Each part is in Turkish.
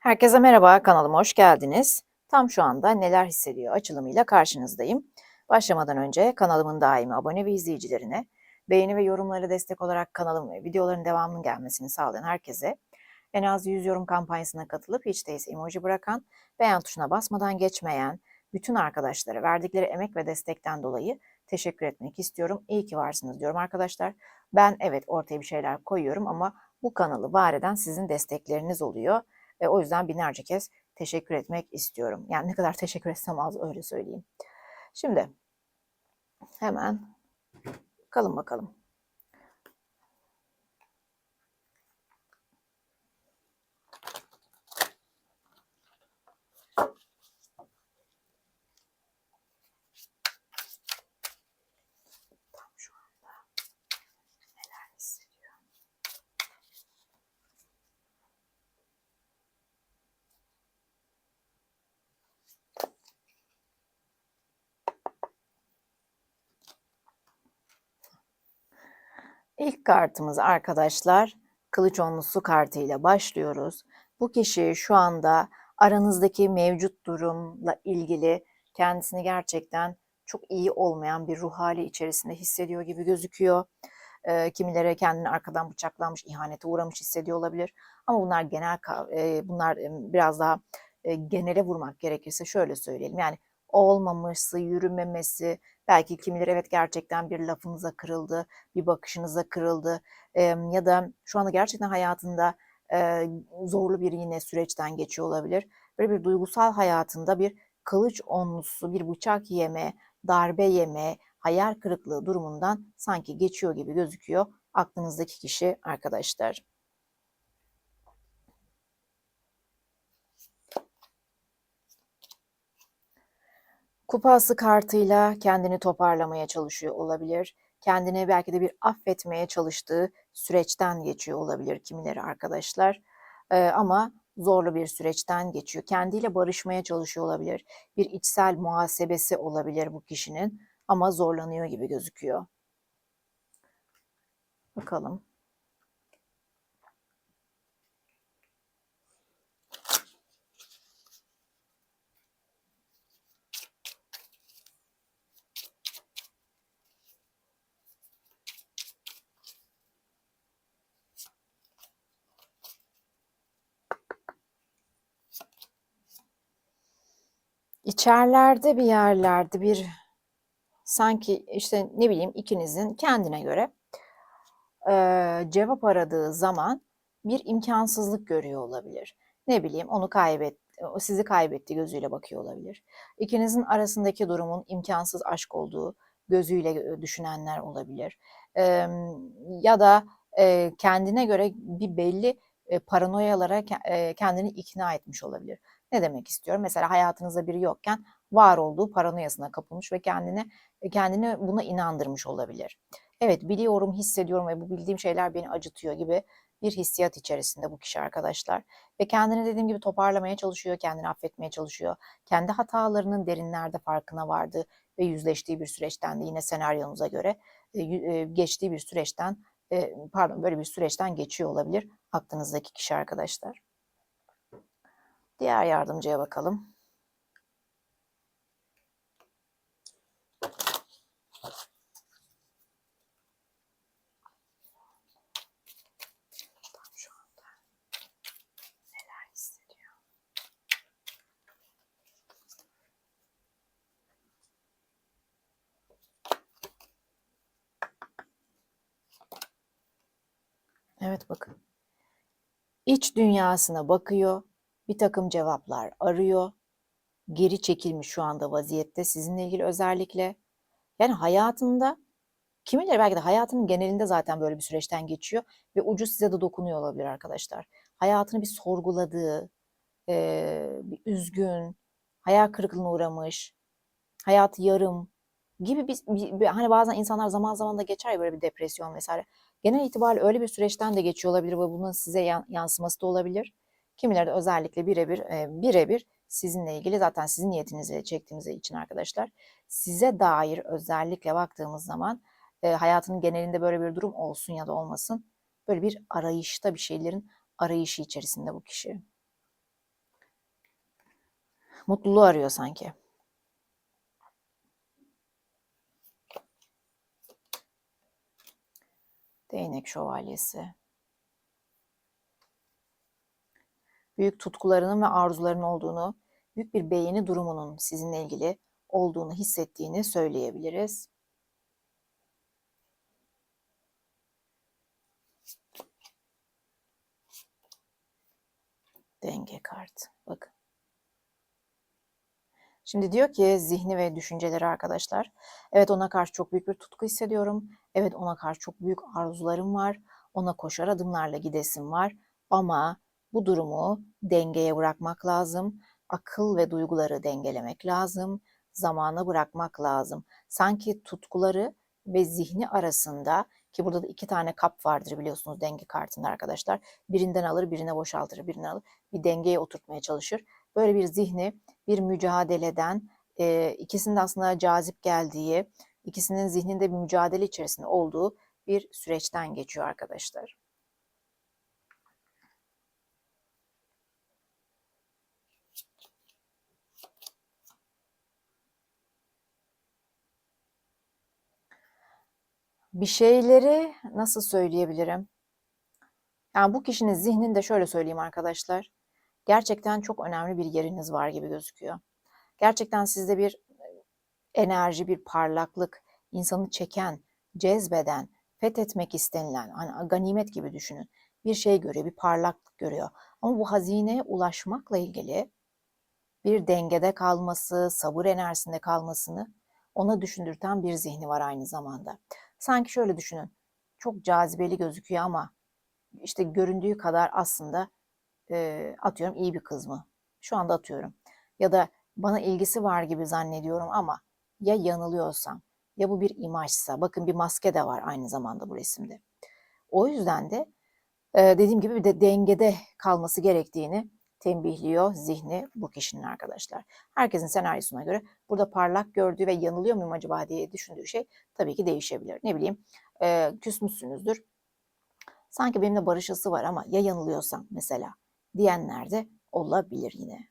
Herkese merhaba, kanalıma hoş geldiniz. Tam şu anda neler hissediyor açılımıyla karşınızdayım. Başlamadan önce kanalımın daimi abone ve izleyicilerine, beğeni ve yorumları destek olarak kanalım ve videoların devamının gelmesini sağlayan herkese, en az 100 yorum kampanyasına katılıp hiç değilse emoji bırakan, beğen tuşuna basmadan geçmeyen, bütün arkadaşlara verdikleri emek ve destekten dolayı teşekkür etmek istiyorum. İyi ki varsınız diyorum arkadaşlar. Ben evet ortaya bir şeyler koyuyorum ama bu kanalı var eden sizin destekleriniz oluyor. E, o yüzden binlerce kez teşekkür etmek istiyorum. Yani ne kadar teşekkür etsem az öyle söyleyeyim. Şimdi hemen bakalım bakalım. İlk kartımız arkadaşlar Kılıç Onlusu kartıyla başlıyoruz. Bu kişi şu anda aranızdaki mevcut durumla ilgili kendisini gerçekten çok iyi olmayan bir ruh hali içerisinde hissediyor gibi gözüküyor. E, kimilere kendini arkadan bıçaklanmış, ihanete uğramış hissediyor olabilir. Ama bunlar genel, e, bunlar biraz daha e, genele vurmak gerekirse şöyle söyleyelim. Yani olmaması, yürümemesi, belki kimileri evet gerçekten bir lafınıza kırıldı, bir bakışınıza kırıldı e, ya da şu anda gerçekten hayatında e, zorlu bir yine süreçten geçiyor olabilir. Böyle bir duygusal hayatında bir kılıç onlusu, bir bıçak yeme, darbe yeme, hayal kırıklığı durumundan sanki geçiyor gibi gözüküyor aklınızdaki kişi arkadaşlar. Kupası kartıyla kendini toparlamaya çalışıyor olabilir. Kendini belki de bir affetmeye çalıştığı süreçten geçiyor olabilir kimileri arkadaşlar. Ee, ama zorlu bir süreçten geçiyor. Kendiyle barışmaya çalışıyor olabilir. Bir içsel muhasebesi olabilir bu kişinin ama zorlanıyor gibi gözüküyor. Bakalım. İçerlerde bir yerlerde bir sanki işte ne bileyim ikinizin kendine göre e, cevap aradığı zaman bir imkansızlık görüyor olabilir. Ne bileyim onu kaybet, sizi kaybetti gözüyle bakıyor olabilir. İkinizin arasındaki durumun imkansız aşk olduğu gözüyle düşünenler olabilir. E, ya da e, kendine göre bir belli e, paranoyalara kendini ikna etmiş olabilir. Ne demek istiyorum? Mesela hayatınızda biri yokken var olduğu paranoyasına kapılmış ve kendini e, kendini buna inandırmış olabilir. Evet biliyorum, hissediyorum ve bu bildiğim şeyler beni acıtıyor gibi bir hissiyat içerisinde bu kişi arkadaşlar. Ve kendini dediğim gibi toparlamaya çalışıyor, kendini affetmeye çalışıyor. Kendi hatalarının derinlerde farkına vardı ve yüzleştiği bir süreçten de yine senaryonuza göre geçtiği bir süreçten pardon böyle bir süreçten geçiyor olabilir aklınızdaki kişi arkadaşlar. Diğer yardımcıya bakalım. Evet bakın. İç dünyasına bakıyor bir takım cevaplar arıyor. Geri çekilmiş şu anda vaziyette sizinle ilgili özellikle. Yani hayatında kimileri belki de hayatının genelinde zaten böyle bir süreçten geçiyor ve ucu size de dokunuyor olabilir arkadaşlar. Hayatını bir sorguladığı, bir üzgün, hayal kırıklığına uğramış, hayatı yarım gibi bir, bir, bir hani bazen insanlar zaman zaman da geçer ya böyle bir depresyon vesaire. Genel itibariyle öyle bir süreçten de geçiyor olabilir ve bunun size yansıması da olabilir. Kimileri de özellikle birebir e, birebir sizinle ilgili zaten sizin niyetinizi çektiğimiz için arkadaşlar size dair özellikle baktığımız zaman e, hayatının genelinde böyle bir durum olsun ya da olmasın böyle bir arayışta bir şeylerin arayışı içerisinde bu kişi. Mutluluğu arıyor sanki. Değnek şövalyesi. Büyük tutkularının ve arzularının olduğunu, büyük bir beğeni durumunun sizinle ilgili olduğunu hissettiğini söyleyebiliriz. Denge kartı. Bakın. Şimdi diyor ki zihni ve düşünceleri arkadaşlar. Evet ona karşı çok büyük bir tutku hissediyorum. Evet ona karşı çok büyük arzularım var. Ona koşar adımlarla gidesim var. Ama bu durumu dengeye bırakmak lazım. Akıl ve duyguları dengelemek lazım. Zamana bırakmak lazım. Sanki tutkuları ve zihni arasında ki burada da iki tane kap vardır biliyorsunuz denge kartında arkadaşlar. Birinden alır, birine boşaltır, birinden alır. Bir dengeye oturtmaya çalışır. Böyle bir zihni bir mücadeleden, e, ikisinin de aslında cazip geldiği, ikisinin zihninde bir mücadele içerisinde olduğu bir süreçten geçiyor arkadaşlar. Bir şeyleri nasıl söyleyebilirim? Yani bu kişinin zihninde şöyle söyleyeyim arkadaşlar. Gerçekten çok önemli bir yeriniz var gibi gözüküyor. Gerçekten sizde bir enerji, bir parlaklık, insanı çeken, cezbeden, fethetmek istenilen, hani ganimet gibi düşünün. Bir şey görüyor, bir parlaklık görüyor. Ama bu hazineye ulaşmakla ilgili bir dengede kalması, sabır enerjisinde kalmasını ona düşündürten bir zihni var aynı zamanda. Sanki şöyle düşünün. Çok cazibeli gözüküyor ama işte göründüğü kadar aslında e, atıyorum iyi bir kız mı? Şu anda atıyorum. Ya da bana ilgisi var gibi zannediyorum ama ya yanılıyorsam ya bu bir imajsa bakın bir maske de var aynı zamanda bu resimde. O yüzden de e, dediğim gibi bir de dengede kalması gerektiğini tembihliyor zihni bu kişinin arkadaşlar. Herkesin senaryosuna göre burada parlak gördüğü ve yanılıyor muyum acaba diye düşündüğü şey tabii ki değişebilir. Ne bileyim e, küsmüşsünüzdür. Sanki benimle barışası var ama ya yanılıyorsam mesela diyenler de olabilir yine.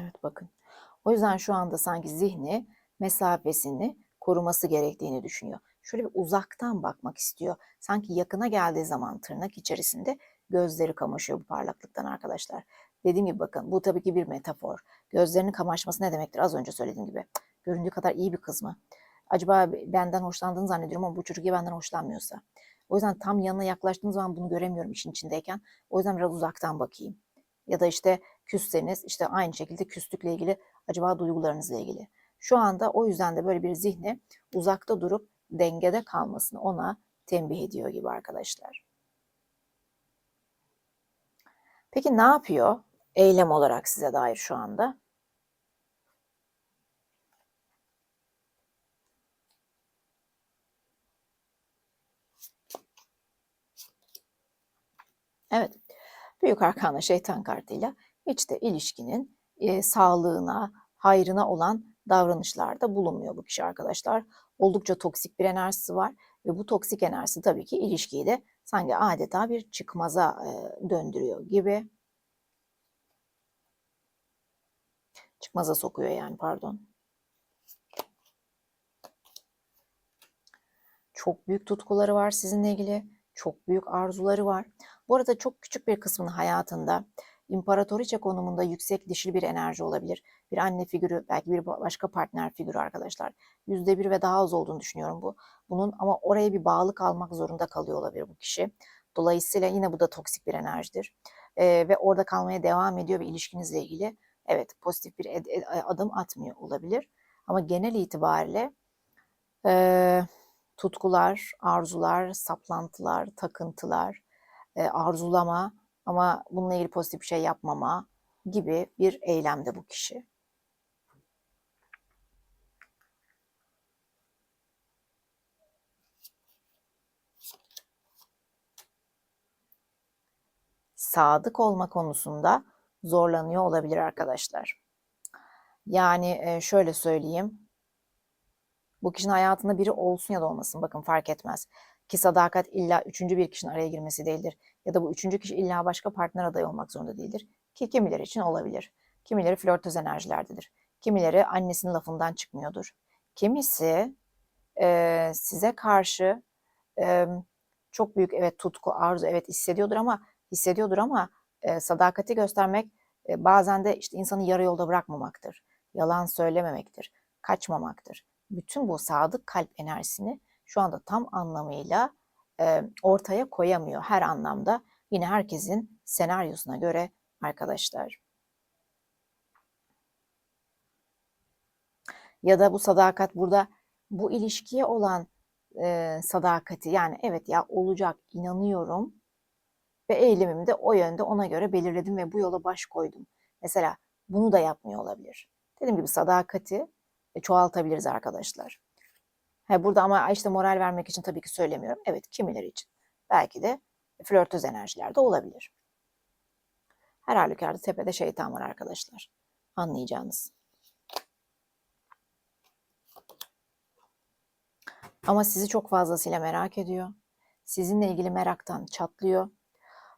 Evet bakın. O yüzden şu anda sanki zihni mesafesini koruması gerektiğini düşünüyor. Şöyle bir uzaktan bakmak istiyor. Sanki yakına geldiği zaman tırnak içerisinde gözleri kamaşıyor bu parlaklıktan arkadaşlar. Dediğim gibi bakın bu tabii ki bir metafor. Gözlerinin kamaşması ne demektir? Az önce söylediğim gibi. Göründüğü kadar iyi bir kız mı? Acaba benden hoşlandığını zannediyorum ama bu çocuk ya benden hoşlanmıyorsa. O yüzden tam yanına yaklaştığım zaman bunu göremiyorum işin içindeyken. O yüzden biraz uzaktan bakayım. Ya da işte küsseniz işte aynı şekilde küslükle ilgili acaba duygularınızla ilgili. Şu anda o yüzden de böyle bir zihni uzakta durup dengede kalmasını ona tembih ediyor gibi arkadaşlar. Peki ne yapıyor eylem olarak size dair şu anda? Evet, Büyük Arkana şeytan kartıyla hiç de ilişkinin e, sağlığına, hayrına olan davranışlarda bulunmuyor bu kişi arkadaşlar. Oldukça toksik bir enerjisi var ve bu toksik enerjisi tabii ki ilişkiyi de sanki adeta bir çıkmaza e, döndürüyor gibi. Çıkmaza sokuyor yani pardon. Çok büyük tutkuları var sizinle ilgili. Çok büyük arzuları var. Bu arada çok küçük bir kısmının hayatında imparatoriçe konumunda yüksek dişil bir enerji olabilir. Bir anne figürü, belki bir başka partner figürü arkadaşlar. Yüzde bir ve daha az olduğunu düşünüyorum bu. Bunun ama oraya bir bağlı kalmak zorunda kalıyor olabilir bu kişi. Dolayısıyla yine bu da toksik bir enerjidir. Ee, ve orada kalmaya devam ediyor ve ilişkinizle ilgili evet pozitif bir adım atmıyor olabilir. Ama genel itibariyle e, tutkular, arzular, saplantılar, takıntılar, e, arzulama ama bununla ilgili pozitif bir şey yapmama gibi bir eylemde bu kişi. Sadık olma konusunda zorlanıyor olabilir arkadaşlar. Yani şöyle söyleyeyim. Bu kişinin hayatında biri olsun ya da olmasın bakın fark etmez. Ki sadakat illa üçüncü bir kişinin araya girmesi değildir. Ya da bu üçüncü kişi illa başka partner adayı olmak zorunda değildir. Ki kimileri için olabilir. Kimileri flörtöz enerjilerdedir. Kimileri annesinin lafından çıkmıyordur. Kimisi e, size karşı e, çok büyük evet tutku, arzu evet hissediyordur ama hissediyordur ama e, sadakati göstermek e, bazen de işte insanı yarı yolda bırakmamaktır. Yalan söylememektir, kaçmamaktır. Bütün bu sadık kalp enerjisini şu anda tam anlamıyla e, ortaya koyamıyor her anlamda. Yine herkesin senaryosuna göre arkadaşlar. Ya da bu sadakat burada bu ilişkiye olan e, sadakati yani evet ya olacak inanıyorum ve eğilimimi de o yönde ona göre belirledim ve bu yola baş koydum. Mesela bunu da yapmıyor olabilir. Dediğim gibi sadakati e, çoğaltabiliriz arkadaşlar. He, burada ama işte moral vermek için tabii ki söylemiyorum. Evet kimileri için. Belki de flörtöz enerjilerde olabilir. Her halükarda tepede şeytan var arkadaşlar. Anlayacağınız. Ama sizi çok fazlasıyla merak ediyor. Sizinle ilgili meraktan çatlıyor.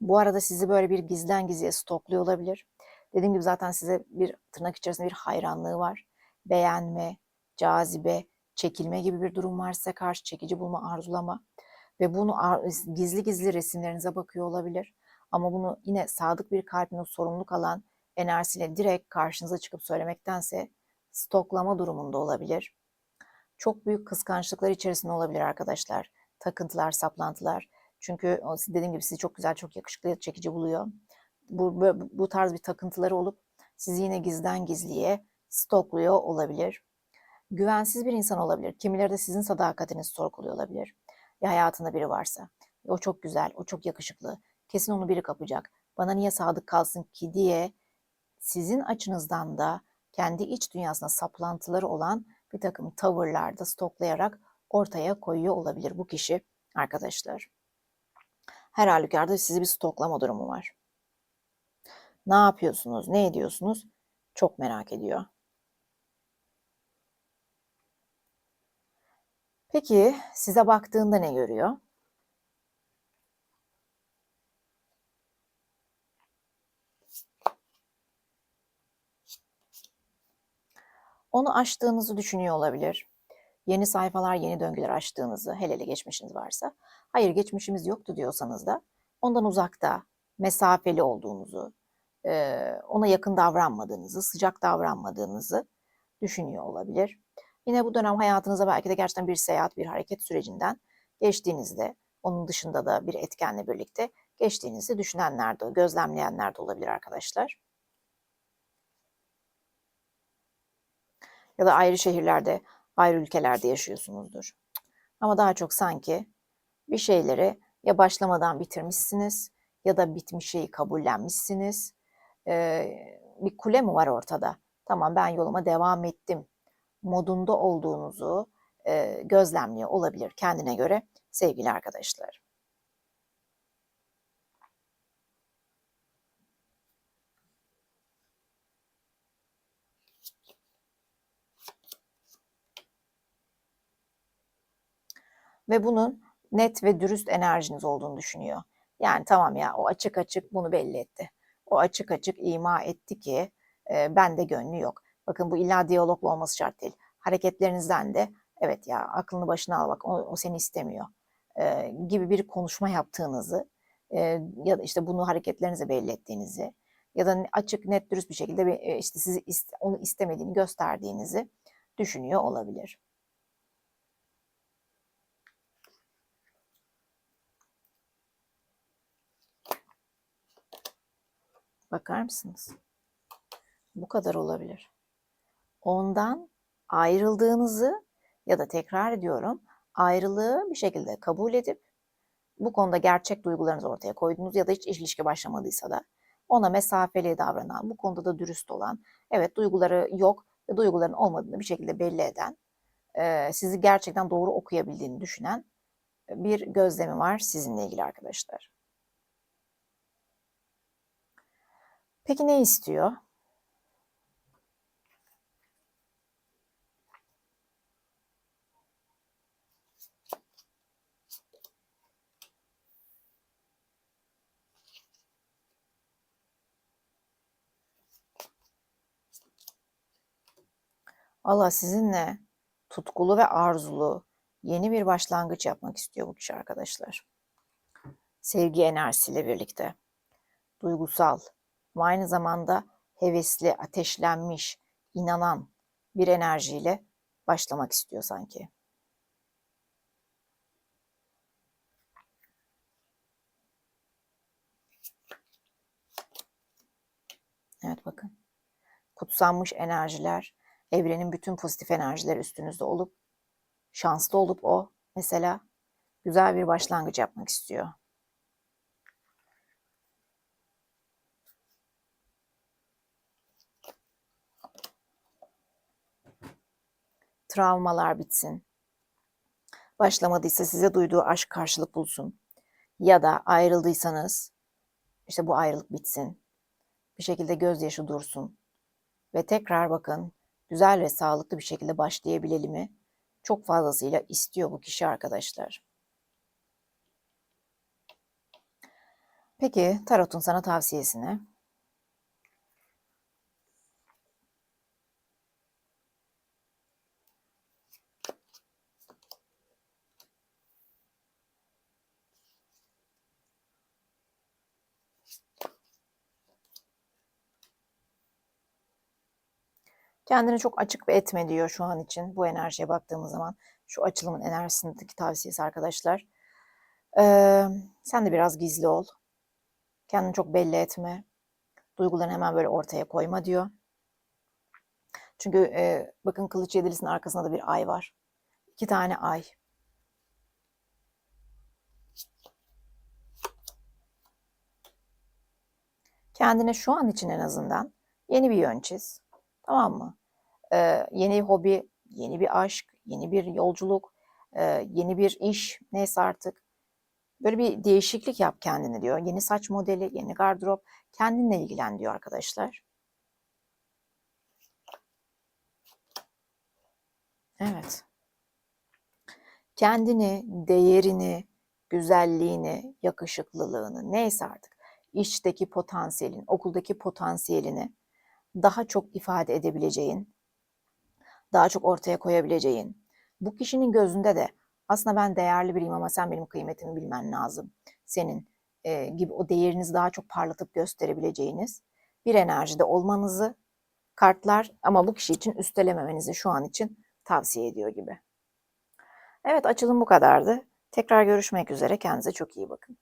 Bu arada sizi böyle bir gizden gizliye stokluyor olabilir. Dediğim gibi zaten size bir tırnak içerisinde bir hayranlığı var. Beğenme, cazibe, çekilme gibi bir durum var size karşı çekici bulma, arzulama. Ve bunu gizli gizli resimlerinize bakıyor olabilir. Ama bunu yine sadık bir kalbine sorumluluk alan enerjisiyle direkt karşınıza çıkıp söylemektense stoklama durumunda olabilir. Çok büyük kıskançlıklar içerisinde olabilir arkadaşlar. Takıntılar, saplantılar. Çünkü dediğim gibi sizi çok güzel, çok yakışıklı, çekici buluyor. Bu, bu, bu tarz bir takıntıları olup sizi yine gizden gizliye stokluyor olabilir. Güvensiz bir insan olabilir. Kimileri de sizin sadakatinizi sorguluyor olabilir. Ya hayatında biri varsa. O çok güzel, o çok yakışıklı. Kesin onu biri kapacak. Bana niye sadık kalsın ki diye sizin açınızdan da kendi iç dünyasına saplantıları olan bir takım tavırlarda stoklayarak ortaya koyuyor olabilir bu kişi arkadaşlar. Her halükarda sizi bir stoklama durumu var. Ne yapıyorsunuz, ne ediyorsunuz? Çok merak ediyor. Peki size baktığında ne görüyor? Onu aştığınızı düşünüyor olabilir. Yeni sayfalar, yeni döngüler açtığınızı, hele hele geçmişiniz varsa. Hayır geçmişimiz yoktu diyorsanız da ondan uzakta, mesafeli olduğunuzu, ona yakın davranmadığınızı, sıcak davranmadığınızı düşünüyor olabilir. Yine bu dönem hayatınıza belki de gerçekten bir seyahat, bir hareket sürecinden geçtiğinizde, onun dışında da bir etkenle birlikte geçtiğinizi düşünenler de, gözlemleyenler de olabilir arkadaşlar. Ya da ayrı şehirlerde, ayrı ülkelerde yaşıyorsunuzdur. Ama daha çok sanki bir şeyleri ya başlamadan bitirmişsiniz ya da bitmiş şeyi kabullenmişsiniz. Ee, bir kule mi var ortada? Tamam ben yoluma devam ettim modunda olduğunuzu e, gözlemliyor olabilir kendine göre sevgili arkadaşlar. Ve bunun net ve dürüst enerjiniz olduğunu düşünüyor. Yani tamam ya o açık açık bunu belli etti. O açık açık ima etti ki e, bende gönlü yok. Bakın bu illa diyaloglu olması şart değil. Hareketlerinizden de evet ya aklını başına al bak o, o seni istemiyor e, gibi bir konuşma yaptığınızı e, ya da işte bunu hareketlerinize belli ettiğinizi ya da açık net dürüst bir şekilde bir, e, işte sizi ist, onu istemediğini gösterdiğinizi düşünüyor olabilir. Bakar mısınız? Bu kadar olabilir ondan ayrıldığınızı ya da tekrar ediyorum ayrılığı bir şekilde kabul edip bu konuda gerçek duygularınızı ortaya koydunuz ya da hiç ilişki başlamadıysa da ona mesafeli davranan, bu konuda da dürüst olan, evet duyguları yok ve duyguların olmadığını bir şekilde belli eden, sizi gerçekten doğru okuyabildiğini düşünen bir gözlemi var sizinle ilgili arkadaşlar. Peki ne istiyor? Valla sizinle tutkulu ve arzulu yeni bir başlangıç yapmak istiyor bu kişi arkadaşlar. Sevgi enerjisiyle birlikte. Duygusal ama aynı zamanda hevesli, ateşlenmiş, inanan bir enerjiyle başlamak istiyor sanki. Evet bakın. Kutsanmış enerjiler, evrenin bütün pozitif enerjileri üstünüzde olup, şanslı olup o mesela güzel bir başlangıç yapmak istiyor. Travmalar bitsin. Başlamadıysa size duyduğu aşk karşılık bulsun. Ya da ayrıldıysanız işte bu ayrılık bitsin. Bir şekilde gözyaşı dursun. Ve tekrar bakın güzel ve sağlıklı bir şekilde başlayabilelim mi? Çok fazlasıyla istiyor bu kişi arkadaşlar. Peki Tarot'un sana tavsiyesini Kendini çok açık ve etme diyor şu an için bu enerjiye baktığımız zaman. Şu açılımın enerjisindeki tavsiyesi arkadaşlar. Ee, sen de biraz gizli ol. Kendini çok belli etme. Duygularını hemen böyle ortaya koyma diyor. Çünkü e, bakın kılıç yedilisinin arkasında da bir ay var. İki tane ay. Kendine şu an için en azından yeni bir yön çiz. Tamam mı? Ee, yeni hobi, yeni bir aşk, yeni bir yolculuk, e, yeni bir iş neyse artık. Böyle bir değişiklik yap kendine diyor. Yeni saç modeli, yeni gardırop. Kendinle ilgilen diyor arkadaşlar. Evet. Kendini, değerini, güzelliğini, yakışıklılığını neyse artık işteki potansiyelin, okuldaki potansiyelini daha çok ifade edebileceğin, daha çok ortaya koyabileceğin, bu kişinin gözünde de aslında ben değerli biriyim ama sen benim kıymetimi bilmen lazım. Senin e, gibi o değerinizi daha çok parlatıp gösterebileceğiniz bir enerjide olmanızı kartlar ama bu kişi için üstelememenizi şu an için tavsiye ediyor gibi. Evet açılım bu kadardı. Tekrar görüşmek üzere. Kendinize çok iyi bakın.